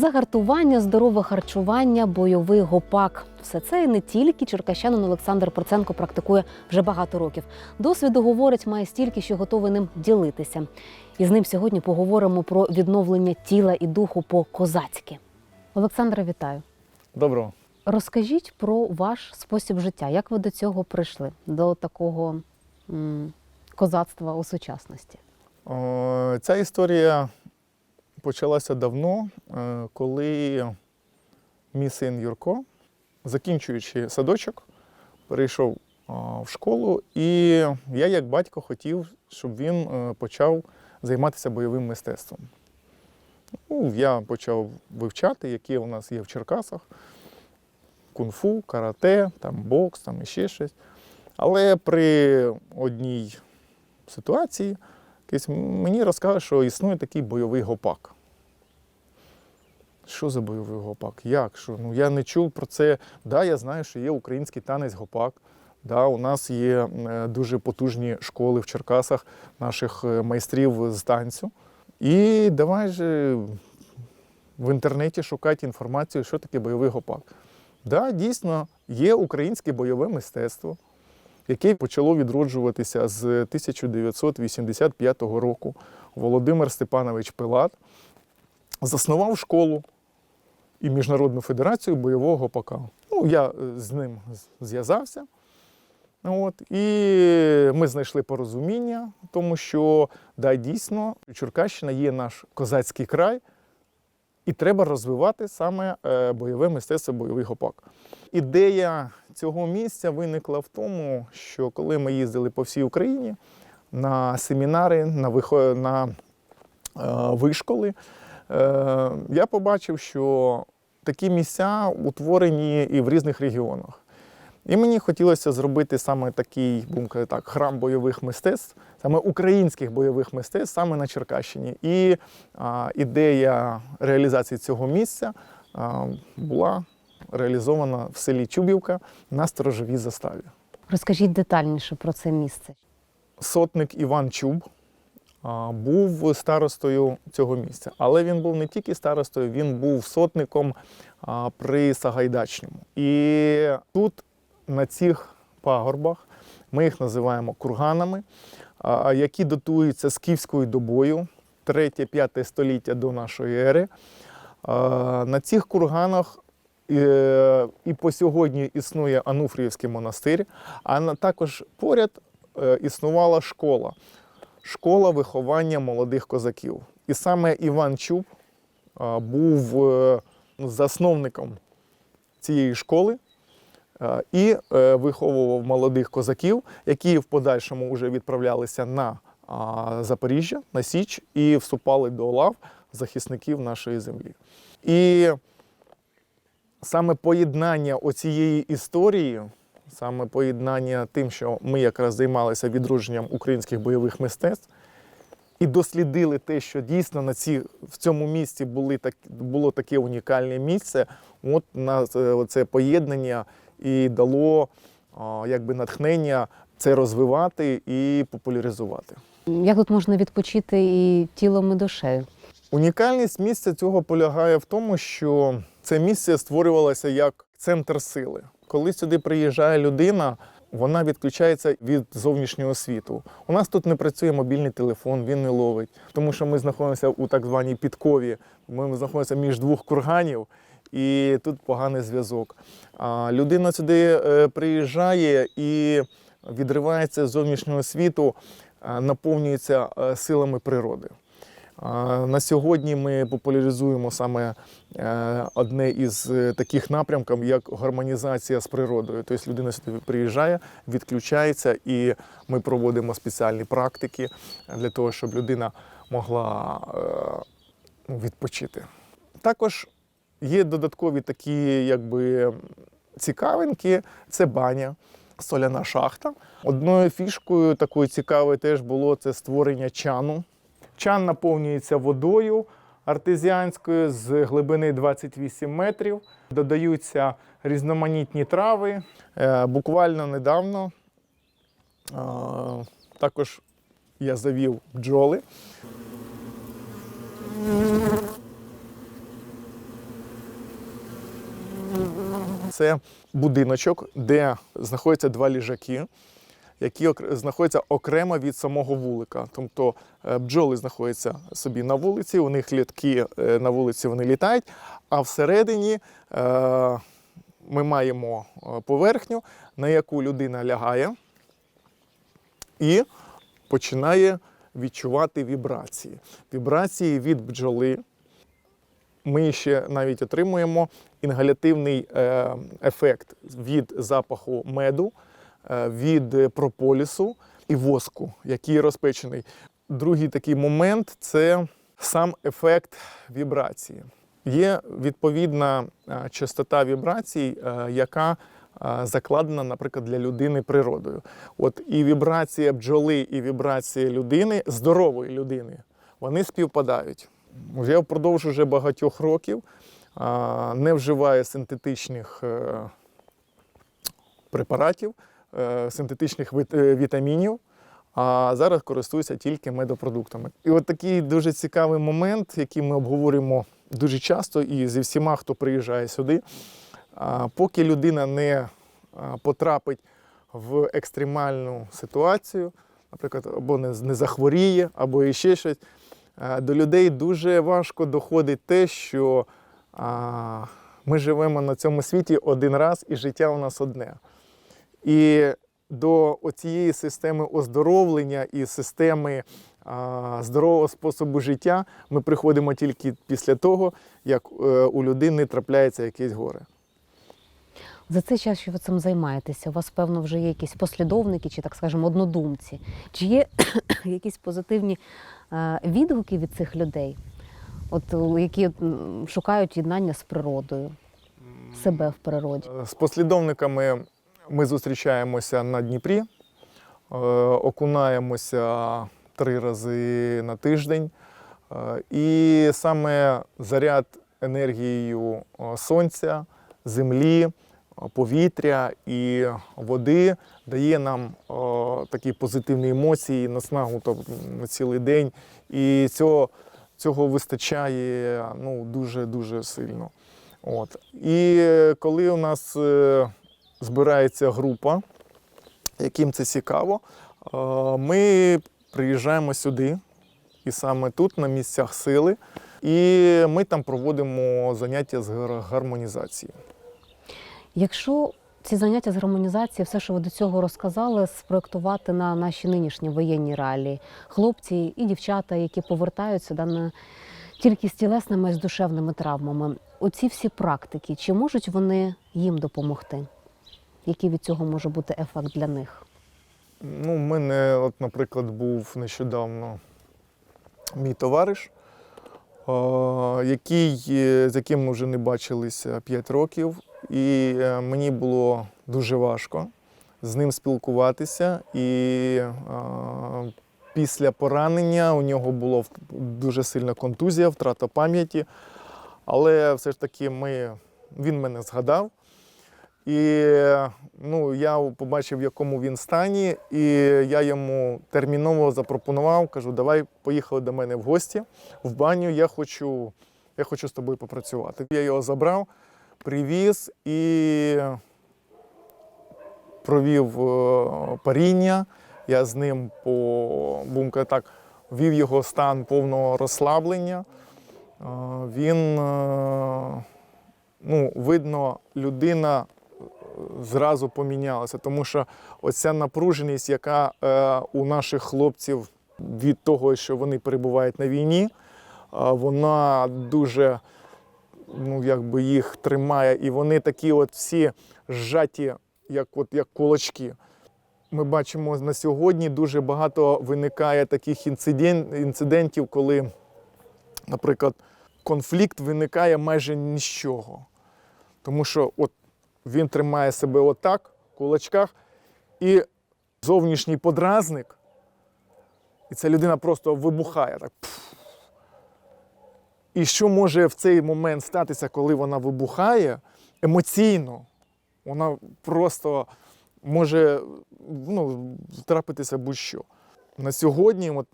Загартування, здорове харчування, бойовий гопак. Все це і не тільки черкащанин Олександр Проценко практикує вже багато років. Досвіду говорить, має стільки, що готовий ним ділитися. І з ним сьогодні поговоримо про відновлення тіла і духу по-козацьки. Олександра, вітаю. Доброго. Розкажіть про ваш спосіб життя. Як ви до цього прийшли? До такого м, козацтва у сучасності? О, Ця історія почалася давно, е, коли мій син Юрко, закінчуючи садочок, перейшов в школу, і я, як батько, хотів, щоб він е, почав займатися бойовим мистецтвом. Ну, я почав вивчати, які у нас є в Черкасах: кунг-фу, карате, там, бокс, там і ще щось. Але при одній ситуації мені розказали, що існує такий бойовий гопак. Що за бойовий гопак? Як? Що? Ну, я не чув про це. Да, я знаю, що є український танець гопак. Да, у нас є е, дуже потужні школи в Черкасах наших е, майстрів з танцю. І давай же в інтернеті шукати інформацію, що таке бойовий гопак. Да, дійсно, є українське бойове мистецтво, яке почало відроджуватися з 1985 року. Володимир Степанович Пилат заснував школу і Міжнародну федерацію бойового гопака. Ну, я е, з ним зв'язався. От, і ми знайшли порозуміння, тому що да, дійсно Черкащина є наш козацький край, і треба розвивати саме е, бойове мистецтво, бойовий гопак. Ідея цього місця виникла в тому, що коли ми їздили по всій Україні на семінари, на, е, вишколи, я побачив, що такі місця утворені і в різних регіонах. І мені хотілося зробити саме такий, будемо казати так, храм бойових мистецтв, саме українських бойових мистецтв, саме на Черкащині. І а, ідея реалізації цього місця а, була реалізована в селі Чубівка на сторожовій заставі. Розкажіть детальніше про це місце. Сотник Іван Чуб був старостою цього місця. Але він був не тільки старостою, він був сотником при Сагайдачному. І тут, на цих пагорбах, ми їх називаємо курганами, які датуються скіфською добою 3-5 століття до нашої ери. На цих курганах е, і по сьогодні існує Ануфріївський монастир, а також поряд е, існувала школа, школа виховання молодих козаків. І саме Іван Чуб був е, засновником цієї школи е, і е, виховував молодих козаків, які в подальшому вже відправлялися на Запоріжжя, на Січ і вступали до лав захисників нашої землі. І саме поєднання оцієї історії, саме поєднання тим, що ми якраз займалися відродженням українських бойових мистецтв, і дослідили те, що дійсно на ці, в цьому місці були так, було таке унікальне місце. От на це, це поєднання і дало якби натхнення це розвивати і популяризувати. Як тут можна відпочити і тілом, і душею? Унікальність місця цього полягає в тому, що це місце створювалося як центр сили. Коли сюди приїжджає людина, вона відключається від зовнішнього світу. У нас тут не працює мобільний телефон, він не ловить, тому що ми знаходимося у так званій підкові. Ми знаходимося між двох курганів, і тут поганий зв'язок. А людина сюди е, приїжджає і відривається з зовнішнього світу, е, наповнюється е, силами природи. На сьогодні ми популяризуємо саме е, одне із е, таких напрямків, як гармонізація з природою. Тобто людина сюди приїжджає, відключається, і ми проводимо спеціальні практики для того, щоб людина могла е, ну, відпочити. Також є додаткові такі, якби цікавинки, це баня. Соляна шахта. Одною фішкою такою цікавою теж було це створення чану. Чан наповнюється водою артезіанською з глибини 28 метрів. Додаються різноманітні трави. Е, буквально недавно е, також я завів бджоли. Це будиночок, де знаходяться два ліжаки які знаходяться окремо від самого вулика. Тобто е, бджоли знаходяться собі на вулиці, у них літки е, на вулиці вони літають, а всередині е, ми маємо поверхню, на яку людина лягає і починає відчувати вібрації. Вібрації від бджоли. Ми ще навіть отримуємо інгалятивний ефект від запаху меду, від прополісу і воску, який розпечений. Другий такий момент це сам ефект вібрації. Є відповідна е, частота вібрацій, е, яка е, закладена, наприклад, для людини природою. От і вібрація бджоли, і вібрація людини, здорової людини, вони співпадають. Я впродовж уже багатьох років не вживаю синтетичних е, препаратів, е, синтетичних е, вітамінів, а зараз користуюся тільки медопродуктами. І от такий дуже цікавий момент, який ми обговорюємо дуже часто і зі всіма, хто приїжджає сюди. Поки людина не потрапить в екстремальну ситуацію, наприклад, або не, захворіє, або іще щось, е, до людей дуже важко доходить те, що ми живемо на цьому світі один раз, і життя у нас одне. І до цієї системи оздоровлення і системи а, здорового способу життя ми приходимо тільки після того, як е, у людини трапляється якесь горе. За цей час, що ви цим займаєтеся, у вас, певно, вже є якісь послідовники чи, так скажемо, однодумці. Чи є якісь позитивні е, відгуки від цих людей, от, які шукають єднання з природою, себе в природі? З послідовниками ми зустрічаємося на Дніпрі, е, окунаємося три рази на тиждень. Е, І саме заряд енергією е, сонця, землі, повітря і води дає нам такі позитивні емоції, наснагу на цілий день. І цього, цього вистачає ну, дуже-дуже сильно. От. І коли у нас збирається група, яким це цікаво, е, ми приїжджаємо сюди, і саме тут, на місцях сили, і ми там проводимо заняття з гармонізації. Якщо ці заняття з гармонізації, все, що ви до цього розказали, спроектувати на наші нинішні воєнні реалії, хлопці і дівчата, які повертаються да, на тільки з тілесними і з душевними травмами, оці всі практики, чи можуть вони їм допомогти? Який від цього може бути ефект для них? Ну, у мене, от, наприклад, був нещодавно мій товариш, який, е, з яким ми вже не бачилися 5 років, і е, мені було дуже важко з ним спілкуватися. І після поранення у нього була дуже сильна контузія, втрата пам'яті. Але все ж таки ми, він мене згадав. І ну, я побачив, в якому він стані, і я йому терміново запропонував, кажу, давай поїхали до мене в гості в баню. Я хочу, я хочу з тобою попрацювати. Я його забрав, привіз і провів е, паріння. Я з ним по казати так, вів його стан повного розслаблення. Е, Він, е, ну, видно, людина зразу помінялася, тому що оця напруженість, яка е, у наших хлопців від того, що вони перебувають на війні, е, вона дуже ну, якби їх тримає, і вони такі от всі зжаті, як, от, як кулачки. Ми бачимо на сьогодні дуже багато виникає таких інцидент, інцидентів, коли, наприклад, конфлікт виникає майже ні з чого. Тому що от він тримає себе отак, в кулачках, і зовнішній подразник, і ця людина просто вибухає так. І що може в цей момент статися, коли вона вибухає емоційно? Вона просто може ну, трапитися будь-що. На сьогодні, от,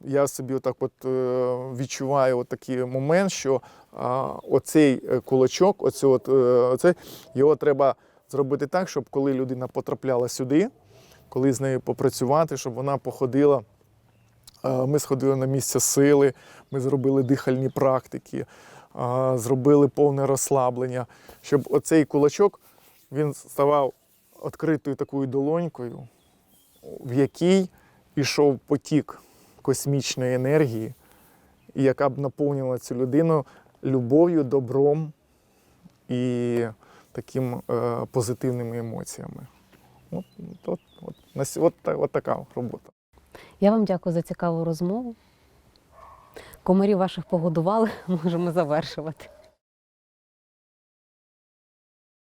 я собі отак от, е, відчуваю от такий момент, що оцей е, кулачок, оце от, е, оце, його треба зробити так, щоб коли людина потрапляла сюди, коли з нею попрацювати, щоб вона походила. Ми сходили на місце сили, ми зробили дихальні практики, зробили повне розслаблення, щоб оцей кулачок він ставав відкритою такою долонькою, в якій ішов потік космічної енергії, яка б наповнила цю людину любов'ю, добром і таким е, позитивними емоціями. От, от, от, от, та- от така робота. Я вам дякую за цікаву розмову. Комарів ваших погодували, можемо завершувати.